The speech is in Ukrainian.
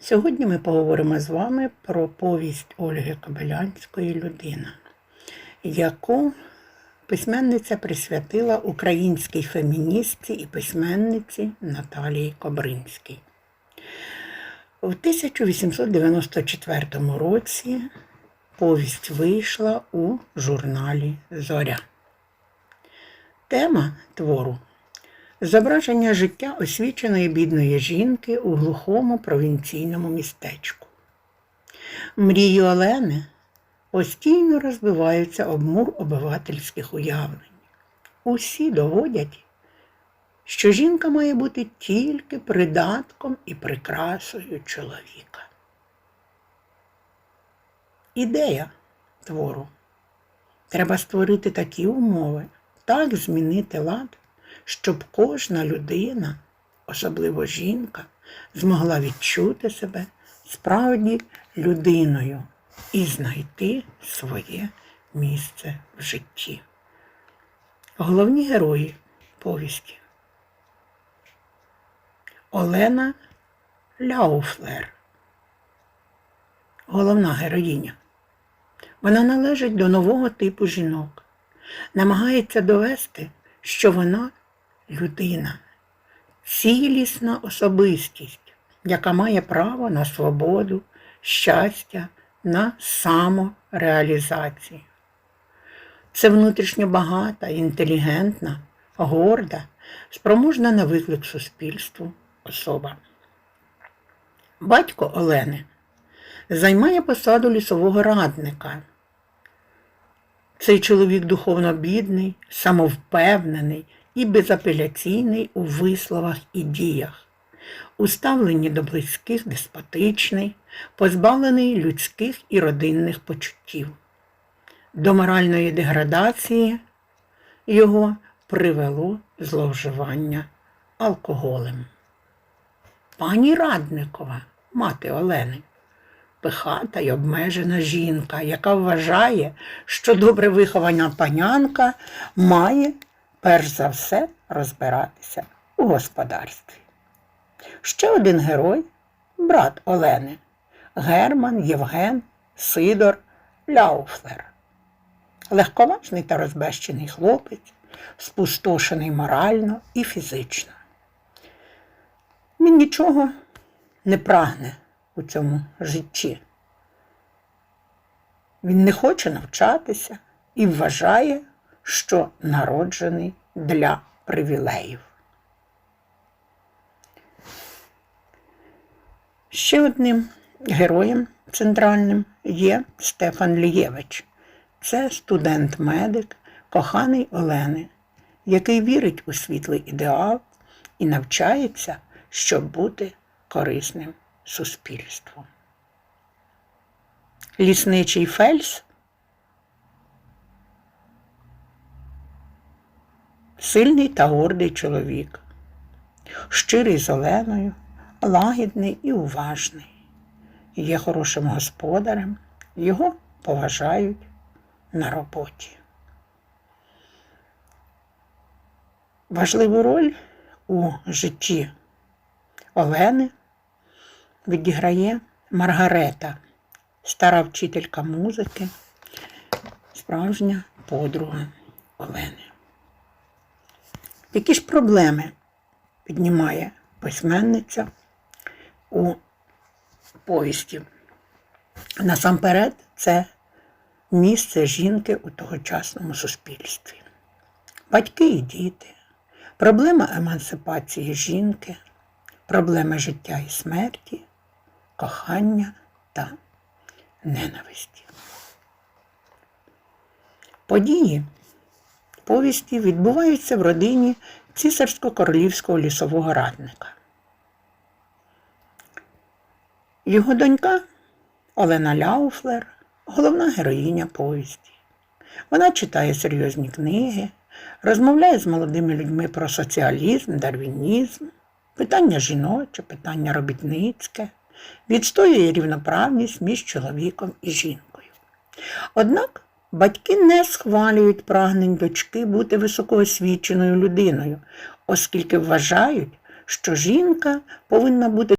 Сьогодні ми поговоримо з вами про повість Ольги Кобилянської Людина, яку письменниця присвятила українській феміністці і письменниці Наталії Кобринській. У 1894 році повість вийшла у журналі Зоря. Тема твору Зображення життя освіченої бідної жінки у глухому провінційному містечку. Мрії Олени постійно розбиваються об мур обивательських уявлень. Усі доводять, що жінка має бути тільки придатком і прикрасою чоловіка. Ідея твору. Треба створити такі умови, так змінити лад щоб кожна людина, особливо жінка, змогла відчути себе справді людиною і знайти своє місце в житті. Головні герої повісті. Олена Ляуфлер. Головна героїня. Вона належить до нового типу жінок, намагається довести, що вона людина, цілісна особистість, яка має право на свободу, щастя, на самореалізацію. Це внутрішньо багата, інтелігентна, горда, спроможна на виклик суспільству особа. Батько Олени займає посаду лісового радника. Цей чоловік духовно бідний, самовпевнений і безапеляційний у висловах і діях, у ставленні до близьких деспотичний, позбавлений людських і родинних почуттів. До моральної деградації його привело зловживання алкоголем. Пані Радникова, мати Олени, пихата й обмежена жінка, яка вважає, що добре вихована панянка має перш за все розбиратися у господарстві. Ще один герой брат Олени Герман Євген Сидор Ляуфлер. Легковажний та розбещений хлопець, спустошений морально і фізично. Він нічого не прагне у цьому житті. Він не хоче навчатися і вважає, що народжений для привілеїв. Ще одним героєм центральним є Стефан Лієвич. Це студент-медик, коханий Олени, який вірить у світлий ідеал і навчається, щоб бути корисним суспільству. Лісничий Фельс сильний та гордий чоловік, щирий з Оленою, лагідний і уважний. Є хорошим господарем, його поважають на роботі. Важливу роль у житті Олени відіграє Маргарета, стара вчителька музики, справжня подруга Олени. Які ж проблеми піднімає письменниця у повісті? Насамперед, це місце жінки у тогочасному суспільстві. Батьки і діти, проблема емансипації жінки, проблеми життя і смерті, кохання та ненависті. Події повісті відбуваються в родині цісарсько-королівського лісового радника. Його донька Олена Ляуфлер головна героїня повісті. Вона читає серйозні книги, розмовляє з молодими людьми про соціалізм, дарвінізм, питання жіноче, питання робітницьке, відстоює рівноправність між чоловіком і жінкою. Однак Батьки не схвалюють прагнень дочки бути високоосвіченою людиною, оскільки вважають, що жінка повинна бути